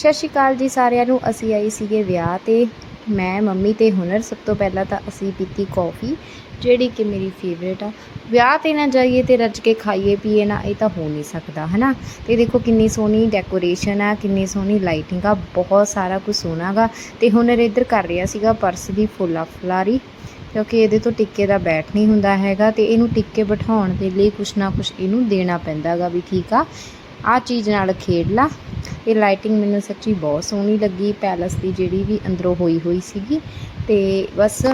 ਸਤਿ ਸ਼੍ਰੀ ਅਕਾਲ ਜੀ ਸਾਰਿਆਂ ਨੂੰ। ਅਸੀਂ ਆਏ ਸੀਗੇ ਵਿਆਹ ਤੇ। ਮੈਂ, ਮੰਮੀ ਤੇ ਹੁਨਰ ਸਭ ਤੋਂ ਪਹਿਲਾਂ ਤਾਂ ਅਸੀਂ ਪੀਤੀ ਕੌਫੀ, ਜਿਹੜੀ ਕਿ ਮੇਰੀ ਫੇਵਰੇਟ ਆ। ਵਿਆਹ ਤੇ ਨਾ ਜਾਈਏ ਤੇ ਰੱਜ ਕੇ ਖਾਈਏ, ਪੀਏ ਨਾ, ਇਹ ਤਾਂ ਹੋ ਨਹੀਂ ਸਕਦਾ, ਹਨਾ? ਤੇ ਦੇਖੋ ਕਿੰਨੀ ਸੋਹਣੀ ਡੈਕੋਰੇਸ਼ਨ ਆ, ਕਿੰਨੀ ਸੋਹਣੀ ਲਾਈਟਿੰਗ ਆ, ਬਹੁਤ ਸਾਰਾ ਕੁਝ ਸੋਹਣਾ ਗਾ ਤੇ ਹੁਨਰ ਇੱਧਰ ਕਰ ਰਿਹਾ ਸੀਗਾ ਪਰਸ ਦੀ ਫੁੱਲਾ ਫੁਲਾਰੀ, ਕਿਉਂਕਿ ਇਹਦੇ ਤੋਂ ਟਿੱਕੇ ਦਾ ਬੈਠ ਨਹੀਂ ਹੁੰਦਾ ਹੈਗਾ ਤੇ ਇਹਨੂੰ ਟਿੱਕੇ ਬਿਠਾਉਣ ਦੇ ਲਈ ਕੁਛ ਨਾ ਕੁਛ ਇਹਨੂੰ ਦੇਣਾ ਪੈਂਦਾ ਗਾ ਵੀ ਠੀਕ ਆ। ਆ ਚੀਜ਼ ਨਾਲ ਖੇਡ ਲਾ। ਇਹ ਲਾਈਟਿੰਗ ਮੈਨੂੰ ਸੱਚੀ ਬਹੁਤ ਸੋਹਣੀ ਲੱਗੀ ਪੈਲਸ ਦੀ ਜਿਹੜੀ ਵੀ ਅੰਦਰੋਂ ਹੋਈ ਹੋਈ ਸੀਗੀ। ਤੇ ਬਸ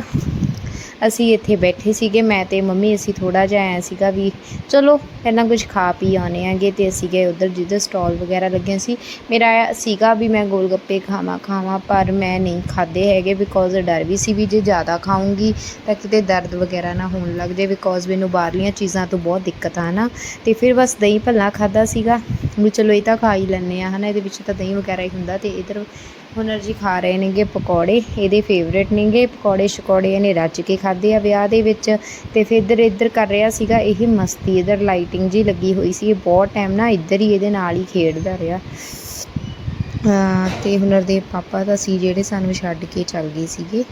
ਅਸੀਂ ਇੱਥੇ ਬੈਠੇ ਸੀਗੇ, ਮੈਂ ਤੇ ਮੰਮੀ ਅਸੀਂ ਥੋੜਾ ਜਿਹਾ ਆਇਆ ਸੀਗਾ ਵੀ ਚਲੋ ਪਹਿਲਾਂ ਕੁਝ ਖਾ ਪੀ ਆਉਣੇ ਆਂਗੇ ਤੇ ਅਸੀਂ ਗਏ ਉਧਰ ਜਿੱਧਰ ਸਟਾਲ ਵਗੈਰਾ ਲੱਗੇ ਸੀ। ਮੇਰਾ ਸੀਗਾ ਵੀ ਮੈਂ ਗੋਲ ਗੱਪੇ ਖਾਵਾਂ ਖਾਵਾਂ, ਪਰ ਮੈਂ ਨਹੀਂ ਖਾਦੇ ਹੈਗੇ ਬਿਕੋਜ਼ ਡਰ ਵੀ ਸੀ ਵੀ ਜੇ ਜ਼ਿਆਦਾ ਖਾਊਂਗੀ ਤਾਂ ਕਿਤੇ ਦਰਦ ਵਗੈਰਾ ਨਾ ਹੋਣ ਲੱਗ ਜਾਏ ਬਿਕੋਜ਼ ਮੈਨੂੰ ਬਾਹਰਲੀਆਂ ਚੀਜ਼ਾਂ ਤੋਂ ਬਹੁਤ ਦਿੱਕਤ ਆ ਨਾ। ਤੇ ਫਿਰ ਬਸ ਦਹੀਂ ਭੱਲਾ ਖਾਦਾ ਸੀਗਾ। ਵੀ ਚਲੋ ਇਹ ਤਾਂ ਖਾ ਹੀ ਲੈਂਦੇ ਆ, ਹਨਾ, ਇਹਦੇ ਵਿੱਚ ਤਾਂ ਦਹੀਂ ਵਗੈਰਾ ਹੀ ਹੁੰਦਾ ਤੇ ਇਧਰ ਹੁਨਰ ਜੀ ਖਾ ਰਹੇ ਨੇਗੇ ਪਕੌੜੇ, ਇਹਦੇ ਫੇਵਰੇਟ ਨੇਗੇ, ਪਕੌੜੇ ਸ਼ਕੌੜੇ ਇਹਨੇ ਰੱਜ ਕੇ ਖਾਦੇ ਆ ਵਿਆਹ ਦੇ ਵਿੱਚ ਤੇ ਫਿਰ ਇੱਧਰ ਇੱਧਰ ਕਰ ਰਿਹਾ ਸੀਗਾ, ਇਹ ਮਸਤੀ, ਇਧਰ ਲਾਈਟਿੰਗ ਜੀ ਲੱਗੀ ਹੋਈ ਸੀ, ਇਹ ਬਹੁਤ ਟਾਈਮ ਨਾ ਇੱਧਰ ਹੀ ਇਹਦੇ ਨਾਲ ਹੀ ਖੇਡਦਾ ਰਿਹਾ। ਅਹ ਤੇ ਹੁਨਰ ਦੇ ਪਾਪਾ ਤਾਂ ਸੀ ਜਿਹੜੇ ਸਾਨੂੰ ਛੱਡ ਕੇ ਚੱਲ ਗਏ ਸੀਗੇ।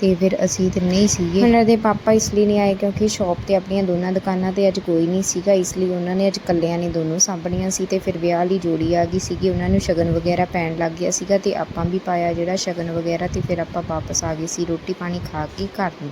ਤੇ ਫਿਰ ਅਸੀਂ ਤੇ ਨਹੀਂ ਸੀਗੇ। ਹੁਨਰ ਦੇ ਪਾਪਾ ਇਸ ਲਈ ਨਹੀਂ ਆਏ ਕਿਉਂਕਿ ਸ਼ਾਪ ਤੇ ਆਪਣੀਆਂ ਦੋਨਾਂ ਦੁਕਾਨਾਂ ਤੇ ਅੱਜ ਕੋਈ ਨਹੀਂ ਸੀਗਾ, ਇਸ ਲਈ ਉਹਨਾਂ ਨੇ ਅੱਜ ਇਕੱਲਿਆਂ ਨੇ ਦੋਨੋਂ ਸਾਂਭਣੀਆਂ ਸੀ ਤੇ ਫਿਰ ਵਿਆਹ ਵਾਲੀ ਜੋੜੀ ਆ ਗਈ ਸੀਗੀ। ਉਹਨਾਂ ਨੂੰ ਸ਼ਗਨ ਵਗੈਰਾ ਪੈਣ ਲੱਗ ਗਿਆ ਸੀਗਾ ਤੇ ਆਪਾਂ ਵੀ ਪਾਇਆ ਜਿਹੜਾ ਸ਼ਗਨ ਵਗੈਰਾ ਤੇ ਫਿਰ ਆਪਾਂ ਵਾਪਸ ਆ ਗਏ ਸੀ ਰੋਟੀ ਪਾਣੀ ਖਾ ਕੇ ਘਰ ਨੂੰ।